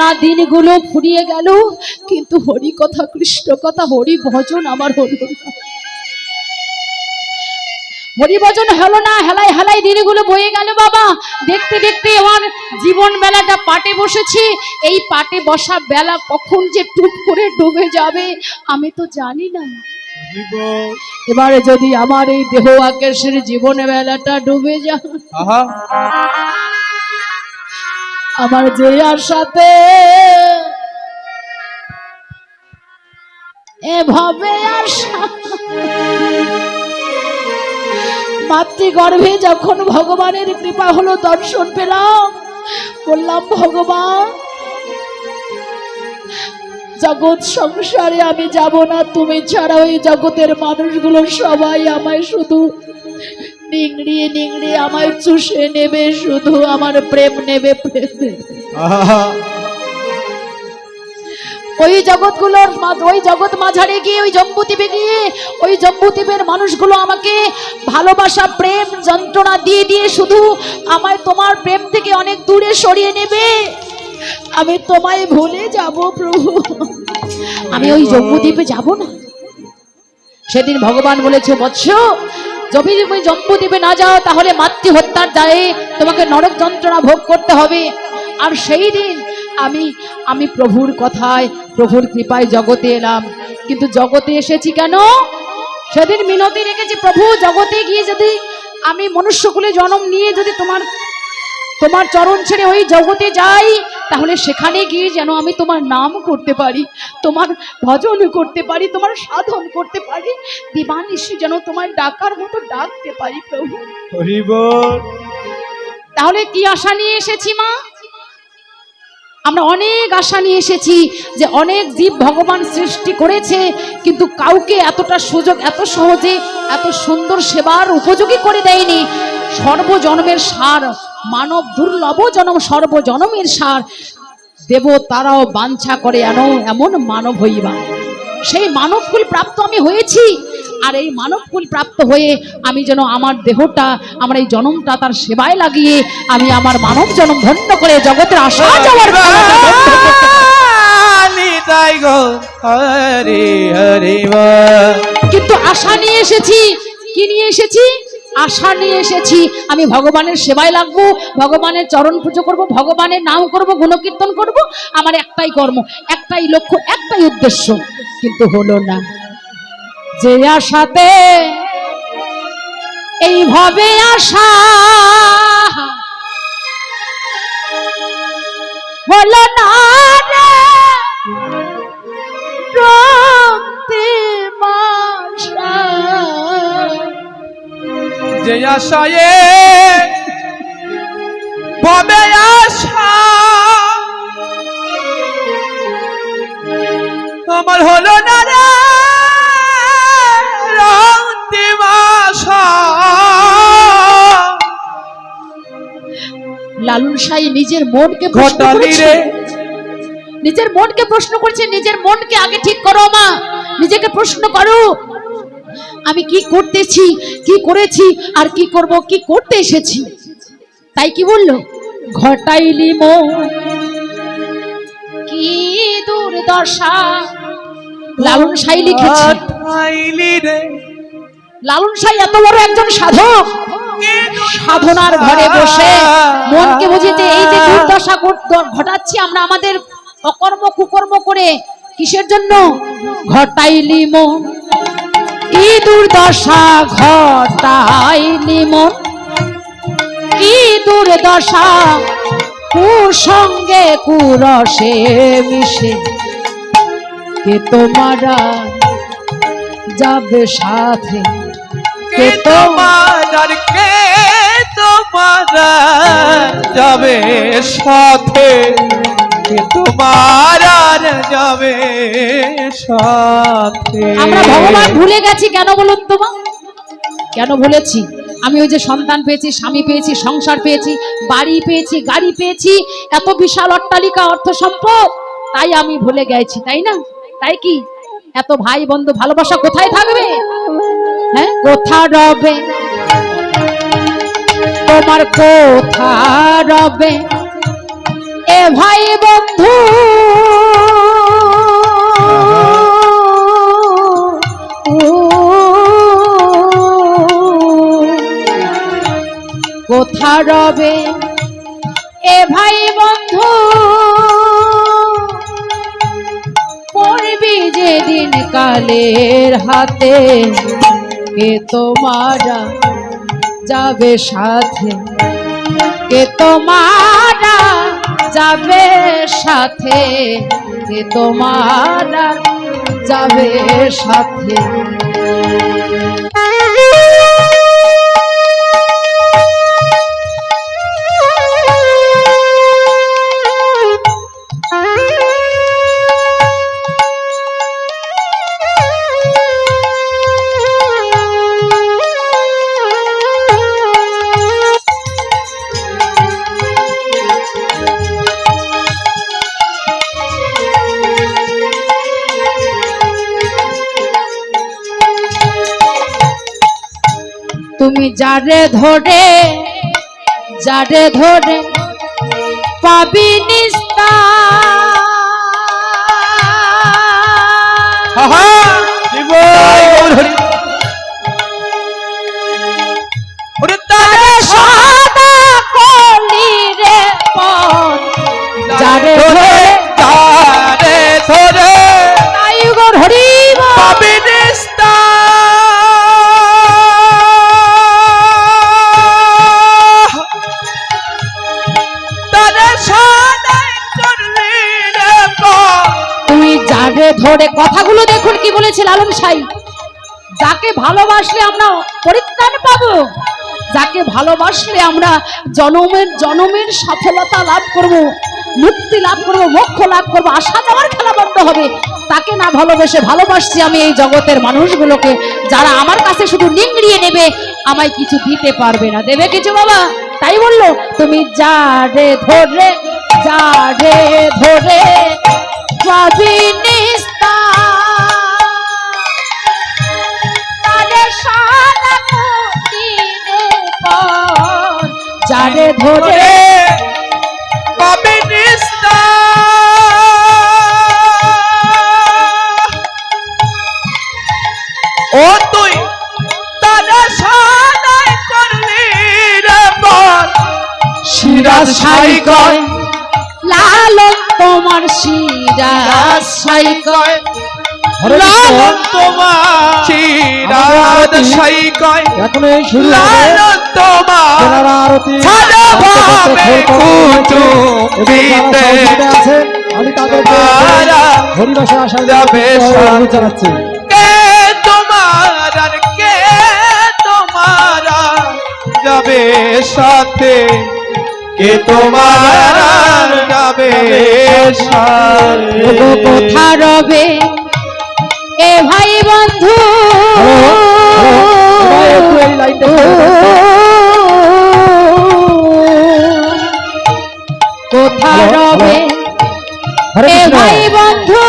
না, দিনগুলো ফুরিয়ে গেল, কিন্তু হরি কথা, কৃষ্ণ কথা, হরি ভজন আমার হলো না। হরি ভজন হলো না, হেলাই হেলাই দিনগুলো বয়ে গেল বাবা। দেখতে দেখতে আমার জীবন বেলাটা পাটে বসেছি। এই পাটে বসা বেলা কখন যে টুপ করে ডুবে যাবে, আমি তো জানি না। এবারে যদি আমার এই দেহ আকাশের জীবন বেলাটা ডুবে যায়। আমার যে সাথে। এভাবে আর মাতৃগর্ভে যখন ভগবানের কৃপা হলো দর্শন পেলাম, বললাম, ভগবান, জগৎ সংসারে আমি যাব না। তুমি ছাড়া ওই জগতের মানুষগুলো সবাই আমায় শুধু নিংড়িয়ে নিংড়িয়ে আমায় চুষে নেবে শুধু আমার প্রেম নেবে প্রেম ওই জগৎগুলোর ওই জগৎ মাঝারে গিয়ে ওই জম্বুদ্বীপে গিয়ে ওই জম্বুদ্বীপের মানুষগুলো আমাকে ভালোবাসা প্রেম যন্ত্রণা দিয়ে দিয়ে শুধু আমায় তোমার প্রেম থেকে অনেক দূরে সরিয়ে নেবে। আমি তোমায় ভুলে যাব প্রভু। আমি ওই জম্বুদ্বীপে যাব না। সেদিন ভগবান বলেছে বৎস যদি তুমি জম্বুদ্বীপে না যাও, তাহলে মাতৃ হত্যার দায়ে তোমাকে নরক যন্ত্রণা ভোগ করতে হবে। আর সেই দিন আমি আমি প্রভুর কথায়, প্রভুর কৃপায় জগতে এলাম। কিন্তু জগতে এসেছি কেন? সেদিন মিনতি রেখেছি, প্রভু, জগতে গিয়ে যদি আমি মনুষ্যকুলে জন্ম নিয়ে যদি তোমার তোমার চরণ ছেড়ে ওই জগতে যাই তাহলে সেখানে গিয়ে যেন আমি তোমার নাম করতে পারি তোমার ভজন করতে পারি তোমার সাধন করতে পারি দিবানিশি যেন তোমার ডাকার মতো ডাকতে পারি প্রভু। তাহলে কি আশা নিয়ে এসেছি মা? আমরা অনেক আশা নিয়ে এসেছি যে অনেক জীব ভগবান সৃষ্টি করেছে কিন্তু কাউকে এতটা সুযোগ এত সহজে এত সুন্দর সেবার উপযোগী করে দেয়নি। সর্বজন্মের সার মানব দুর্লভ জনম সর্বজনমের সার। দেব তারাও বাঞ্ছা করে এন এমন মানব হইবা। সেই মানবকুল প্রাপ্ত আমি হয়েছি আর এই মানবকুল প্রাপ্ত হয়ে আমি যেন আমার দেহটা আমার এই জনমটা তার সেবায় লাগিয়ে আমি আমার মানব জনম ধন্য করে জগতের আশা যাওয়ার কিন্তু আশা নিয়ে এসেছি কি নিয়ে এসেছি? আশা নিয়ে এসেছি। আমি ভগবানের সেবায় লাগবো, ভগবানের চরণ পুজো করব, ভগবানের নাম করব, গুণকীর্তন করব। আমার একটাই কর্ম, একটাই লক্ষ্য, একটাই উদ্দেশ্য, কিন্তু হলো না। যে আশাতে এইভাবে আশা হলো না আশায়ে। ভবে আশা। আমার হলো না রে অন্তিম আশা। লালন সাই নিজের মনকে প্রশ্ন ঘটালি রে। নিজের মনকে প্রশ্ন করছে নিজের মনকে আগে ঠিক করো মা। নিজেকে প্রশ্ন করো। আমি কি করতেছি কি করেছি আর কি করব কি করতে এসেছি? তাই কি বলল? ঘটাইলি মো কি দুর্দশা। লালন সাই লিখেছে। লালন সাই এত বড় একজন সাধক। সাধনার ঘরে বসে মনকে বুঝিতে এই যে দুর্দশা ঘটাচ্ছি আমরা আমাদের অকর্ম কুকর্ম করে কিসের জন্য? ঘটাইলি মন। কি দুর্দশা ঘটাইলি মন। কি দুর্দশা? কুসঙ্গে কুরসে মিশে। কে তোমারা যাবে সাথে? কে তোমার কে তোমার যাবে সাথে? কে তোমার আর যাবে সাথে। আমরা ভগবান ভুলে গেছি কেন বলুন তো মা? কেন ভুলেছি? আমি ওই যে সন্তান পেয়েছি, স্বামী পেয়েছি, সংসার পেয়েছি, বাড়ি পেয়েছি, গাড়ি পেয়েছি, এত বিশাল অট্টালিকা অর্থ সম্পদ, তাই আমি ভুলে গেছি, তাই না? তাই কি? এত ভাই বন্ধু ভালোবাসা কোথায় থাকবে? হ্যাঁ কোথা রবে? তোমার কোথা রবে? এ ভাই বন্ধু। কোথা রবে? এ ভাই বন্ধু। পড়বি যেদিন কালের হাতে, কে তোমারা যাবে সাথে? কে তোমারা যাবে সাথে কে তোমার যাবে সাথে। তুমি যারে ধরে যারে ধরে পাবি নিস্তার! ধরে কথাগুলো দেখুন কি বলেছে লালন সাই। যাকে ভালোবাসলে আমরা পরিত্রাণ পাবো, যাকে ভালোবাসলে আমরা জনমের জনমের সফলতা লাভ করব, মুক্তি লাভ করব, মোক্ষ লাভ করব, আশা যাওয়ার খেলা বন্ধ হবে। তাকে না ভালোবেসে ভালোবাসছি আমি এই জগতের মানুষগুলোকে, যারা আমার কাছে শুধু নিংড়িয়ে নেবে, আমায় কিছু দিতে পারবে না। দেবে কিছু বাবা? তাই বলল, তুমি যা রে ধরে, যা রে ধরে ধরে পাবে। ও তুই তারা সাদাই করলি রে বল সিরাজ সাই কয় লালন তোমার সিরাজ সাই কয় লালন তোমার চিরাদ সাই কয়। এখন এই শুরু লালন তোমার আরতি। ছাড়া ভাবে কুটুম্বিতে আছে। আমি তাদেরকে তারা হরিবাসে আসার যাবে জানাচ্ছি কে তোমার আর কে তোমার যাবে সাথে? কে তোমার যাবে সাথে? কোথা রবে? এ ভাই বন্ধু। কোথা রবে? এ ভাই বন্ধু।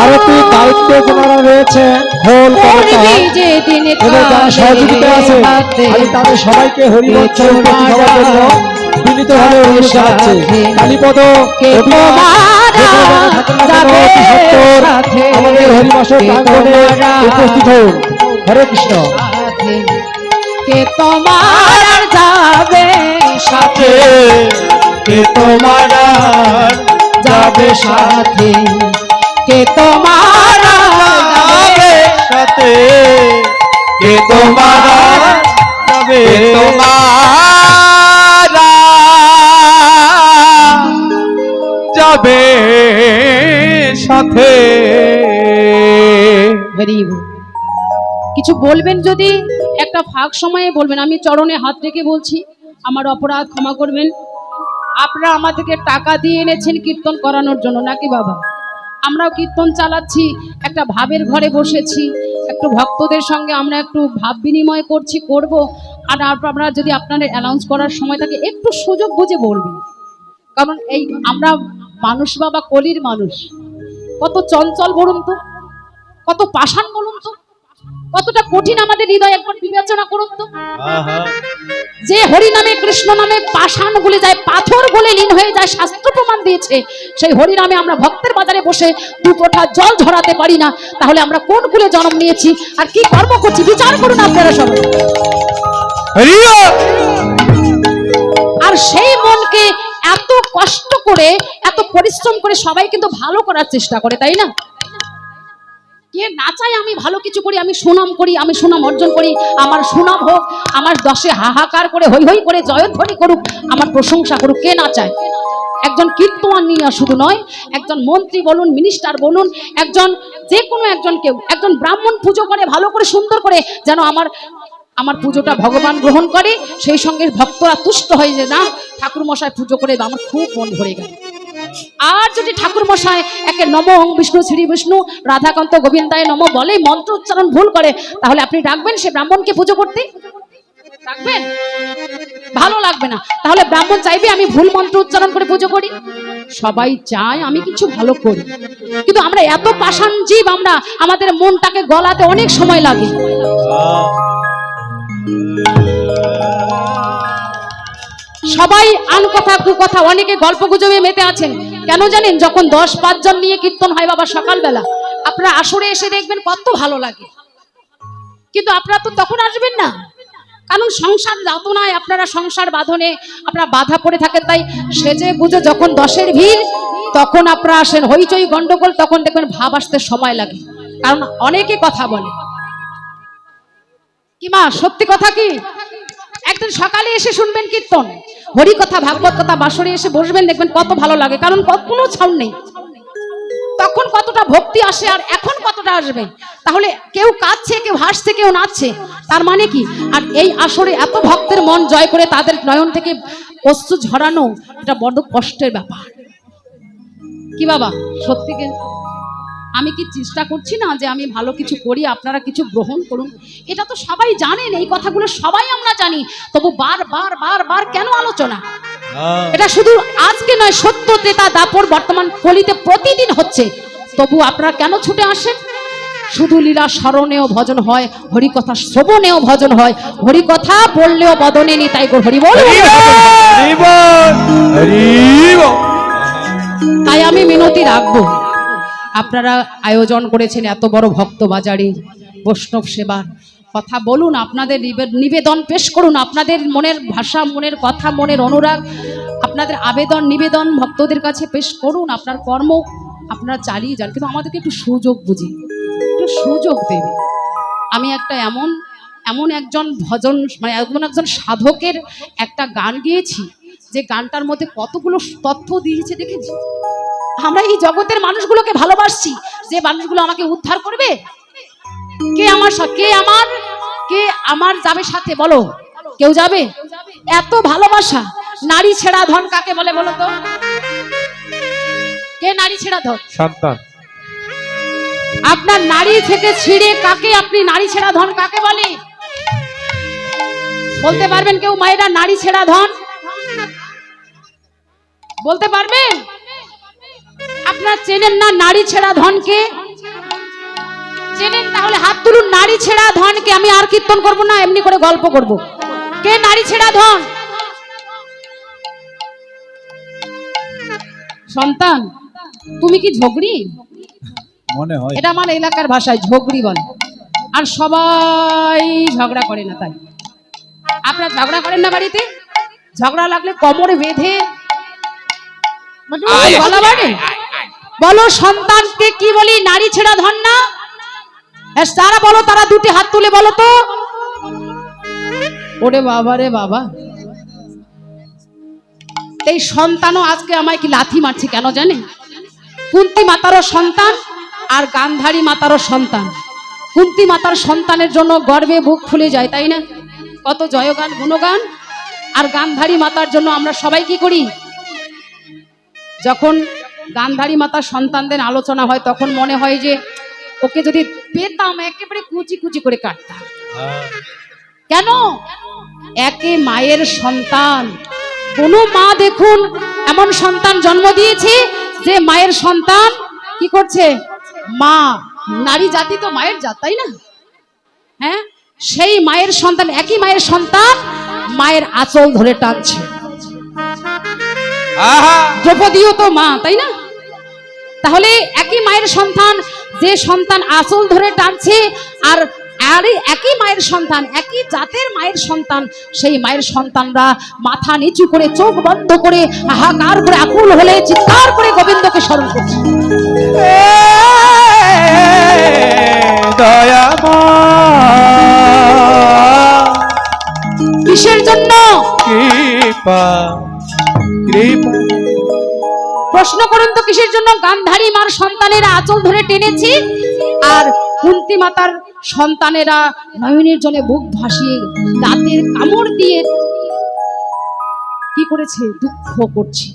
আরতি দায়িত্ব যারা রয়েছে যারা সহযোগিতা আছে আমি তাদের সবাইকে হরিবংশ উপস্থিত জন্য বিনীতভাবে অনুরোধ কালীপদ আমাদের হরিবাসর উপস্থিত হন। হরে কৃষ্ণ। কে তোমার যাবে সাথে? কে তোমার যাবে সাথে? কে তোমার যাবে সাথে? কে তোমার যাবে? তোমার কিছু বলবেন যদি? একটা ফাঁক সময়ে বলবেন। আমি চরণে হাত রেখে বলছি, আমার অপরাধ ক্ষমা করবেন। আপনারা আমাদেরকে টাকা দিয়ে এনেছেন কীর্তন করানোর জন্য, নাকি বাবা? আমরাও কীর্তন চালাচ্ছি, একটা ভাবের ঘরে বসেছি, একটু ভক্তদের সঙ্গে আমরা একটু ভাব বিনিময় করছি, করব। আর আপনারা যদি আপনাদের অ্যানাউন্স করার সময় থাকে, একটু সুযোগ বুঝে বলবেন। কারণ এই আমরা মানুষ বাবা, কলির মানুষ। কত চঞ্চল বলুন তো কত পাষাণ বলুন তো কতটা কঠিন আমাদের হৃদয় একবার বিবেচনা করুন তো। যে হরি নামে কৃষ্ণ নামে পাষাণ গলে যায় পাথর গলে লীন হয়ে যায় শাস্ত্র প্রমাণ দিয়েছে সেই হরি নামে আমরা ভক্তের বাজারে বসে দু কোঠা জল ঝরাতে পারি না। তাহলে আমরা কোন কুলে জন্ম নিয়েছি আর কি কর্ম করছি? বিচার করুন আপনারা সবাই। সেই মনকে এত কষ্ট করে, এত পরিশ্রম করে সবাই কিন্তু ভালো করার চেষ্টা করে, তাই না? কে না চায় আমি ভালো কিছু করি, আমি সুনাম করি, আমি সুনাম অর্জন করি, আমার সুনাম হোক, আমার দশে হাহাকার করে হই হই করে জয়ধ্বনি করুক, আমার প্রশংসা করুক, কে না চায়? একজন কীর্তমান নিয়ে শুধু নয়, একজন মন্ত্রী বলুন মিনিস্টার বলুন, একজন যে কোনো একজন কেউ একজন ব্রাহ্মণ পুজো করে, ভালো করে, সুন্দর করে, যেন আমার আমার পুজোটা ভগবান গ্রহণ করে, সেই সঙ্গে ভক্তরা তুষ্ট হয়ে যে, না ঠাকুর মশাই পুজো করে আমার খুব মন ভরে গেল। আর যদি ঠাকুর মশাই একে নম ওং বিষ্ণু, শ্রী বিষ্ণু, রাধাকান্ত গোবিন্দায় নম বলে মন্ত্র উচ্চারণ ভুল করে, তাহলে আপনি ডাকবেন সে ব্রাহ্মণকে পুজো করতে? ডাকবেন? ভালো লাগবে না। তাহলে ব্রাহ্মণ চাইবে আমি ভুল মন্ত্র উচ্চারণ করে পুজো করি? সবাই চায় আমি কিছু ভালো করি। কিন্তু আমরা এত পাষাণ জীব, আমরা আমাদের মনটাকে গলাতে অনেক সময় লাগে। সবাই আন কথা কু কথা, অনেকে গল্প গুজবে মেতে আছেন। কেন জানেন, যখন দশ পাঁচজন নিয়ে কীর্তন হয় বাবা সকালবেলা, আপনারা আসরে এসে দেখবেন কত ভালো লাগে। কিন্তু আপনারা তো তখন আসবেন না। কারণ সংসার যাতনায় আপনারা সংসার বাঁধনে, আপনারা বাধা পড়ে থাকেন, তাই সেজে বুঝে যখন দশের ভিড়, তখন আপনারা আসেন। হইচই গন্ডগোল, তখন দেখবেন ভাব আসতে সময় লাগে। কারণ অনেকে কথা বলে কি মা, সত্যি কথা কি? একদিন সকালে এসে শুনবেন কীর্তন। হরি কথা, ভাগবত কথা বাসরে এসে বসবেন, দেখবেন কত ভালো লাগে, কারণ কোনো ছাউন নেই। তখন কতটা ভক্তি আসে আর এখন কতটা আসবে? তাহলে কেউ কাঁদছে, কেউ হাসছে, কেউ নাচছে, তার মানে কি? আর এই আসরে এত ভক্তের মন জয় করে তাদের নয়ন থেকে অশ্রু ঝরানো, এটা বড় কষ্টের ব্যাপার। কি বাবা, সত্যি কি? আমি কি চেষ্টা করছি না যে আমি ভালো কিছু করি আপনারা কিছু গ্রহণ করুন? এটা তো সবাই জানেন এই কথাগুলো সবাই আমরা জানি। তবু বার বার বার বার কেন আলোচনা? এটা শুধু আজকে নয় সত্য ত্রেতা দাপর বর্তমান কলিতে প্রতিদিন হচ্ছে। তবু আপনারা কেন ছুটে আসেন? শুধু লীলা স্মরণেও ভজন হয় হরিকথা শ্রবণেও ভজন হয়। হরিকথা বললেও বদনে নি তাই গো হরি বল! তাই আমি মিনতি রাখব। আপনারা আয়োজন করেছেন এত বড় ভক্ত বাজারে বৈষ্ণব সেবার কথা বলুন, আপনাদের নিবে- নিবেদন পেশ করুন, আপনাদের মনের ভাষা, মনের কথা, মনের অনুরাগ, আপনাদের আবেদন, নিবেদন ভক্তদের কাছে পেশ করুন, আপনার কর্ম আপনারা চালিয়ে যান। কিন্তু আমাদেরকে একটু সুযোগ বুঝি, একটু সুযোগ দেবে। আমি একটা এমন এমন একজন ভজন মানে এমন একজন সাধকের একটা গান গিয়েছি, যে গানটার মধ্যে কতগুলো তথ্য দিয়েছে দেখেছি? আমরা এই জগতের মানুষগুলোকে ভালোবাসছি। যে মানুষগুলো আমাকে উদ্ধার করবে? কে আমার কে আমার? কে আমার যাবে সাথে? বলো। কেউ যাবে? এত ভালোবাসা। নারী ছেড়া ধন কাকে বলে বলো তো? কে নারী ছেড়া ধন? সন্তান। আপনার নারী থেকে ছিঁড়ে কাকে আপনি নারী ছেড়া ধন কাকে বলে? বলতে পারবেন কেউ মায়েরা নারী ছেড়া ধন? বলতে পারবেন? আপনার চেনেন না নারী ছেড়া ধনকে? চেনেন তাহলে হাত তুলুন নারী ছেড়া ধনকে। আমি আর কীর্তন করব না এমনি করে গল্প করব। কে নারী ছেড়া ধন? সন্তান তুমি কি ঝগড়ি? মনে হয়। এটা আমার এলাকার ভাষায় ঝগড়ি বলে। আর সবাই ঝগড়া করে না তাই। আপনারা ঝগড়া করেন না বাড়িতে? ঝগড়া লাগলে কোমরে বেঁধে। বলা বাড়ে? বলো সন্তানকে কি বলি, নারী ছেড়া ধন না? তারা বলো তারা দুটি হাত তুলে বলো তো। ওরে বাবা রে বাবা। এই সন্তানও আজকে আমায় কি লাথি মারছে কেন জানে? কুন্তি মাতারও সন্তান আর গান্ধারী মাতারও সন্তান। কুন্তি মাতার সন্তানের জন্য গর্বে বুক ফুলে যায়, তাই না? কত জয়গান, গুণগান। আর গান্ধারী মাতার জন্য আমরা সবাই কি করি? যখন গান্ধারী মাতার সন্তানদের আলোচনা হয়, তখন মনে হয় যে ওকে যদি পেতাম, একেবারে কুচি কুচি করে কাটতাম। কেন? একে মায়ের সন্তান। কোন মা দেখুন, এমন সন্তান জন্ম দিয়েছে যে মায়ের সন্তান কি করছে? মা। নারী জাতি তো মায়ের জাত, তাই না? হ্যাঁ? সেই মায়ের সন্তান, একই মায়ের সন্তান মায়ের আঁচল ধরে টানছে। দ্রৌপদীও তো মা তাই না? তাহলে একই মায়ের সন্তান যে সন্তান আঁচল ধরে টানছে আর আরে একই মায়ের সন্তান একই জাতের মায়ের সন্তান সেই মায়ের সন্তানরা মাথা নিচু করে চোখ বন্ধ করে হাহাকার করে আকুল হলে চিৎকার করে গোবিন্দকে স্মরণ করছে। কিসের জন্য? কৃপা। প্রশ্ন করুন তো, কিসের জন্য গান্ধারী মার সন্তানেরা আঁচল ধরে টেনেছি? আর কুন্তি মাতার সন্তানেরা নয়নের জলে বুক ভাসিয়ে দাঁতের কামড় দিয়ে কি করেছে? দুঃখ করছে।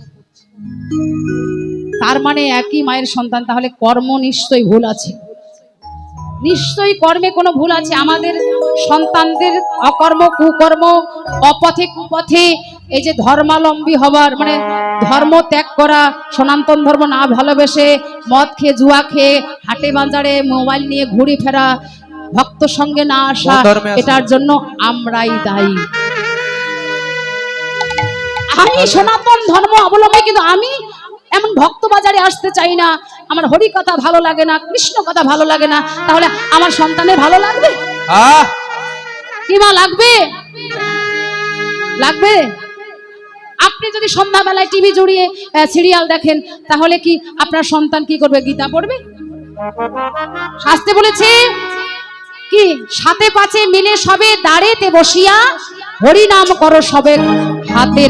তার মানে একই মায়ের সন্তান, তাহলে কর্ম নিশ্চয়ই ভুল আছে। নিশ্চয়ই কর্মে কোনো ভুল আছে। আমাদের সন্তানদের অকর্ম, কুকর্ম, অপথে কুপথে এই যে ধর্মালম্বী হবার মানে ধর্ম ত্যাগ করা সনাতন ধর্ম না ভালোবেসে মদ খেয়ে জুয়া খেয়ে হাটে বাজারে মোবাইল নিয়ে ঘুরে ফেরা ভক্ত সঙ্গে না আসা? এটার জন্য আমরাই দায়ী। আমি সনাতন ধর্ম অবলম্বী কিন্তু আমি এমন ভক্ত বাজারে আসতে চাই না। আমার হরি কথা ভালো লাগে না কৃষ্ণ কথা ভালো লাগে না তাহলে আমার সন্তানের ভালো লাগবে? কি মা লাগবে? লাগবে? আপনি যদি সন্ধ্যাবেলায় টিভি জুড়িয়ে সিরিয়াল দেখেন তাহলে কি আপনার সন্তান কি করবে? গীতা পড়বে? শাস্তে বলেছে কি? সাথে পাঁচে মিলে সবে দাঁড়েতে বসিয়া হরি নাম করো সবে হাতে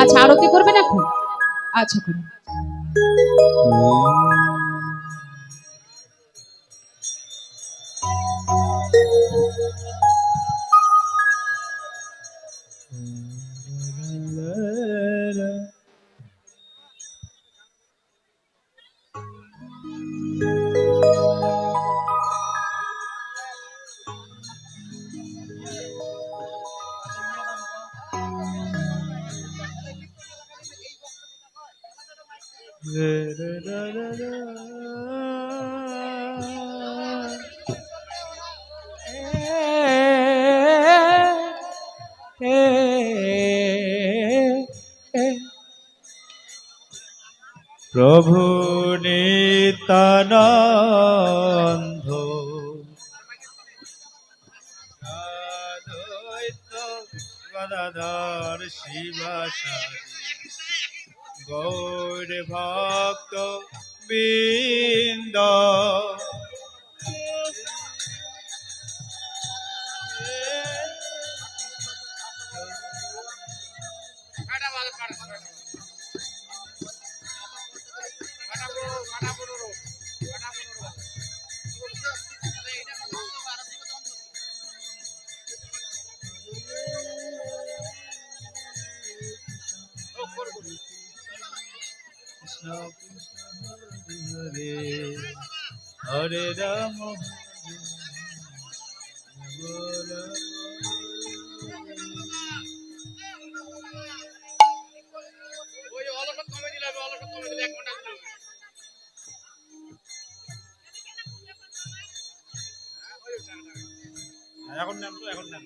আচ্ছা আরতি করবেন এখন? আচ্ছা করুন। Mm. প্রভু নিতানন্দ। গদাধর শিবাসারি গৌর ভক্ত বৃন্দ। হরে হরে রাম এখন নাম তো এখন নাম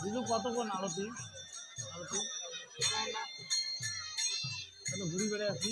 বিজু কতক্ষণ আরতি আরতি তাহলে ঘুরি বেড়ে আসি